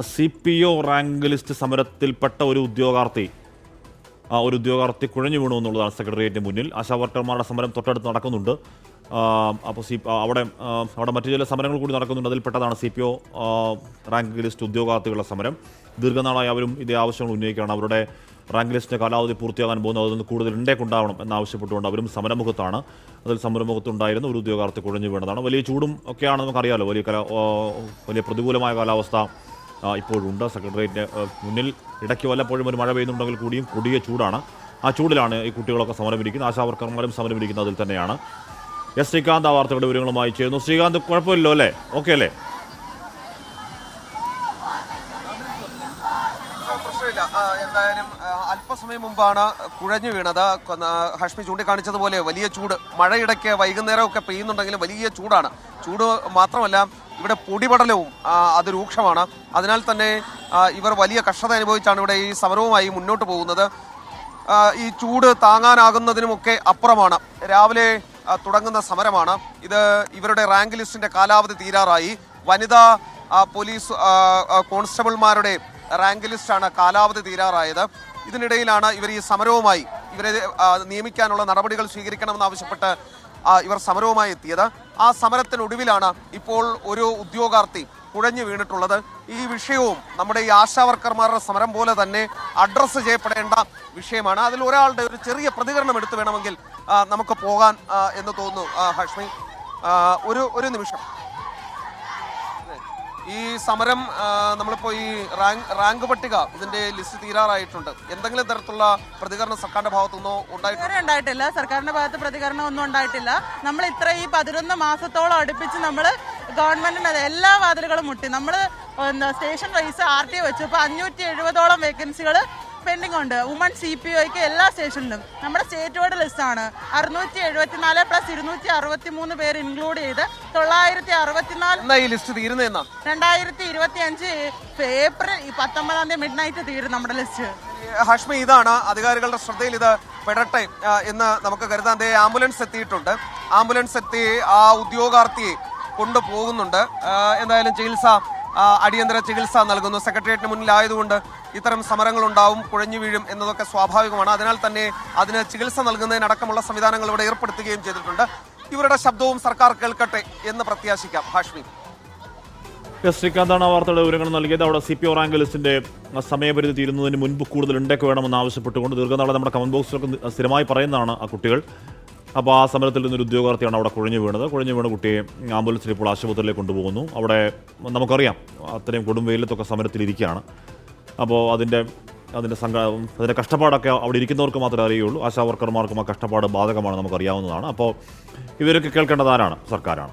C P O rank list സമരത്തിൽപ്പെട്ട ഒരു ഉദ്യോഗാർത്ഥി. ആ ഒരു ഉദ്യോഗാർത്ഥി കുഴഞ്ഞു വീണു എന്നുള്ളതാണ് സെക്രട്ടേറിയറ്റിന് മുന്നിൽ. ആശാ വർക്കർമാരുടെ സമരം തൊട്ടടുത്ത് നടക്കുന്നുണ്ട്. അപ്പോൾ സി അവിടെ അവിടെ മറ്റു ചില സമരങ്ങൾ കൂടി നടക്കുന്നുണ്ട്. അതിൽപ്പെട്ടതാണ് C P O rank list ഉദ്യോഗാർത്ഥികളുടെ സമരം. ദീർഘനാളായി അവരും ഇതേ ആവശ്യങ്ങൾ ഉന്നയിക്കുകയാണ്. അവരുടെ റാങ്ക് ലിസ്റ്റിന്റെ കാലാവധി പൂർത്തിയാകാൻ പോകുന്നത് അതിൽ നിന്ന് കൂടുതൽ ഇണ്ടേക്ക് ഉണ്ടാവണം എന്നാവശ്യപ്പെട്ടുകൊണ്ട് അവരും സമരമുഖത്താണ്. അതിൽ സമരമുഖത്തുണ്ടായിരുന്ന ഒരു ഉദ്യോഗാർത്ഥി കുഴഞ്ഞു വീണതാണ്. വലിയ ചൂടും ഒക്കെയാണ് നമുക്കറിയാമല്ലോ വലിയ കല വലിയ പ്രതികൂലമായ കാലാവസ്ഥ. ഇപ്പോഴുണ്ട് സെക്രട്ടേറിയറ്റിന് മുന്നിൽ ഇടയ്ക്ക് വല്ലപ്പോഴും ഒരു മഴ പെയ്യുന്നുണ്ടെങ്കിൽ കൂടിയും കൊടിയ ചൂടാണ്. ആ ചൂടിലാണ് ഈ കുട്ടികളൊക്കെ സമരമിരിക്കുന്നത് ആശാവർക്കർമാരും സമരമിരിക്കുന്നത് അതിൽ തന്നെയാണ്. എസ് ശ്രീകാന്ത് ആ വാർത്തയുടെ വിവരങ്ങളുമായി ചേരുന്നു. ശ്രീകാന്ത് കുഴപ്പമില്ലല്ലോ അല്ലേ? ഓക്കെ അല്ലേ? എന്തായാലും അല്പസമയം മുമ്പാണ് കുഴഞ്ഞു വീണത്. ഹഷ്മി ചൂണ്ടിക്കാണിച്ചതുപോലെ വലിയ ചൂട്. മഴയിടയ്ക്ക് വൈകുന്നേരമൊക്കെ പെയ്യുന്നുണ്ടെങ്കിലും വലിയ ചൂടാണ്. ചൂട് മാത്രമല്ല ഇവിടെ പൊടിപടലവും ആ, അത് രൂക്ഷമാണ്. അതിനാൽ തന്നെ ഇവർ വലിയ കഷ്ടത അനുഭവിച്ചാണ് ഇവിടെ ഈ സമരവുമായി മുന്നോട്ട് പോകുന്നത്. ഈ ചൂട് താങ്ങാനാകുന്നതിനുമൊക്കെ അപ്പുറമാണ്. രാവിലെ തുടങ്ങുന്ന സമരമാണ്. ഇത് ഇവരുടെ റാങ്ക് ലിസ്റ്റിന്റെ കാലാവധി തീരാറായി. വനിതാ പോലീസ് കോൺസ്റ്റബിൾമാരുടെ റാങ്ക് ലിസ്റ്റാണ് കാലാവധി തീരാറായത്. ഇതിനിടയിലാണ് ഇവർ ഈ സമരവുമായി ഇവരെ നിയമിക്കാനുള്ള നടപടികൾ സ്വീകരിക്കണമെന്നാവശ്യപ്പെട്ട് ആ, ഇവർ സമരവുമായി എത്തിയത്. ആ സമരത്തിനൊടുവിലാണ് ഇപ്പോൾ ഒരു ഉദ്യോഗാർത്ഥി കുഴഞ്ഞു വീണിട്ടുള്ളത്. ഈ വിഷയവും നമ്മുടെ ഈ ആശാവർക്കർമാരുടെ സമരം പോലെ തന്നെ അഡ്രസ്സ് ചെയ്യപ്പെടേണ്ട വിഷയമാണ്. അതിൽ ഒരാളുടെ ഒരു ചെറിയ പ്രതികരണം എടുത്തു വേണമെങ്കിൽ നമുക്ക് പോകാൻ എന്ന് തോന്നുന്നു ഹഷ്മി. ഒരു ഒരു നിമിഷം. ഈ സമരം നമ്മളിപ്പോ ഈ റാങ്ക് റാങ്ക് പട്ടിക ഇതിന്റെ ലിസ്റ്റ് തീരാറായിട്ടുണ്ട്. എന്തെങ്കിലും തരത്തിലുള്ള പ്രതികരണം സർക്കാരിന്റെ ഉണ്ടായിട്ടുണ്ട്? പ്രതികരണം ഉണ്ടായിട്ടില്ല. സർക്കാരിന്റെ ഭാഗത്ത് പ്രതികരണം ഒന്നും ഉണ്ടായിട്ടില്ല. നമ്മൾ ഇത്ര ഈ പതിനൊന്ന് മാസത്തോളം അടുപ്പിച്ച് നമ്മൾ ഗവൺമെന്റിന് എല്ലാ വാതിലുകളും മുട്ടി. നമ്മൾ സ്റ്റേഷൻ വൈസ് ആർ ടി വെച്ചു. ഇപ്പൊ അഞ്ഞൂറ്റി എഴുപതോളം വേക്കൻസികൾ പെൻഡിംഗ് ഉണ്ട്. വുമൺ സി പി ഒക്ക് എല്ലാ സ്റ്റേഷനിലും നമ്മുടെ സ്റ്റേറ്റ് വൈഡ് ലിസ്റ്റ് ആണ്. അറുന്നൂറ്റി എഴുപത്തിനാല് പ്ലസ് ഇരുന്നൂറ്റി അറുപത്തി മൂന്ന് പേര് ഇൻക്ലൂഡ് ചെയ്ത് തൊള്ളായിരത്തി അറുപത്തിനാല് ഈ ലിസ്റ്റ് തീരുന്നതെന്നാ രണ്ടായിരത്തി ഇരുപത്തി അഞ്ച് ഏപ്രിൽ പത്തൊമ്പതാം തീയതി മിഡ് നൈറ്റ് തീരും നമ്മുടെ ലിസ്റ്റ് ഹഷ്മി ഇതാണ് അധികാരികളുടെ ശ്രദ്ധയിൽ ഇത് പെടട്ടെ എന്ന് നമുക്ക് കരുതാൻ ദേ ആംബുലൻസ് എത്തിയിട്ടുണ്ട്. ആംബുലൻസ് എത്തി ആ ഉദ്യോഗാർത്ഥിയെ കൊണ്ടുപോകുന്നുണ്ട്. എന്തായാലും ചികിത്സ അടിയന്തര ചികിത്സ നൽകുന്നു. സെക്രട്ടേറിയറ്റിന് മുന്നിലായതുകൊണ്ട് ഇത്തരം സമരങ്ങൾ ഉണ്ടാവും കുഴഞ്ഞു വീഴും എന്നതൊക്കെ സ്വാഭാവികമാണ്. അതിനാൽ തന്നെ അതിന് ചികിത്സ നൽകുന്നതിനടക്കമുള്ള സംവിധാനങ്ങൾ ഇവിടെ ഏർപ്പെടുത്തുകയും ചെയ്തിട്ടുണ്ട്. ഇവരുടെ ശബ്ദവും സർക്കാർ കേൾക്കട്ടെ എന്ന് പ്രത്യാശിക്കാം. ഹാഷ്മി. എസ് ശ്രീകാന്താണ് വാർത്തയുടെ വിവരങ്ങൾ നൽകിയത്. അവിടെ സി പി ഒ റാങ്ക് സമയപരിധി തീരുന്നതിന് മുൻപ് കൂടുതൽ ഉണ്ടൊക്കെ വേണമെന്ന് ആവശ്യപ്പെട്ടുകൊണ്ട് ദീർഘനാളെ നമ്മുടെ കമന്റ് ബോക്സിലൊക്കെ സ്ഥിരമായി പറയുന്നതാണ് ആ കുട്ടികൾ. അപ്പോൾ ആ സമരത്തിൽ നിന്നൊരു ഉദ്യോഗാർത്ഥിയാണ് അവിടെ കുഴഞ്ഞു വീണത്. കുഴഞ്ഞു വീണ കുട്ടിയെ ആംബുലൻസിൽ ഇപ്പോൾ ആശുപത്രിയിലേക്ക് കൊണ്ടുപോകുന്നു. അവിടെ നമുക്കറിയാം അത്രയും കൊടും വെയിലത്തൊക്കെ സമരത്തിലിരിക്കുകയാണ് അപ്പോൾ അതിന്റെ അതിന്റെ സംഘ അതിന്റെ കഷ്ടപ്പാടൊക്കെ അവിടെ ഇരിക്കുന്നവർക്ക് മാത്രമേ അറിയുള്ളൂ ആശാ വർക്കർമാർക്കും ആ കഷ്ടപ്പാട് ബാധകമാണ് നമുക്കറിയാവുന്നതാണ്. അപ്പോൾ ഇവരൊക്കെ കേൾക്കേണ്ടത് ആരാണ്? സർക്കാരാണ്.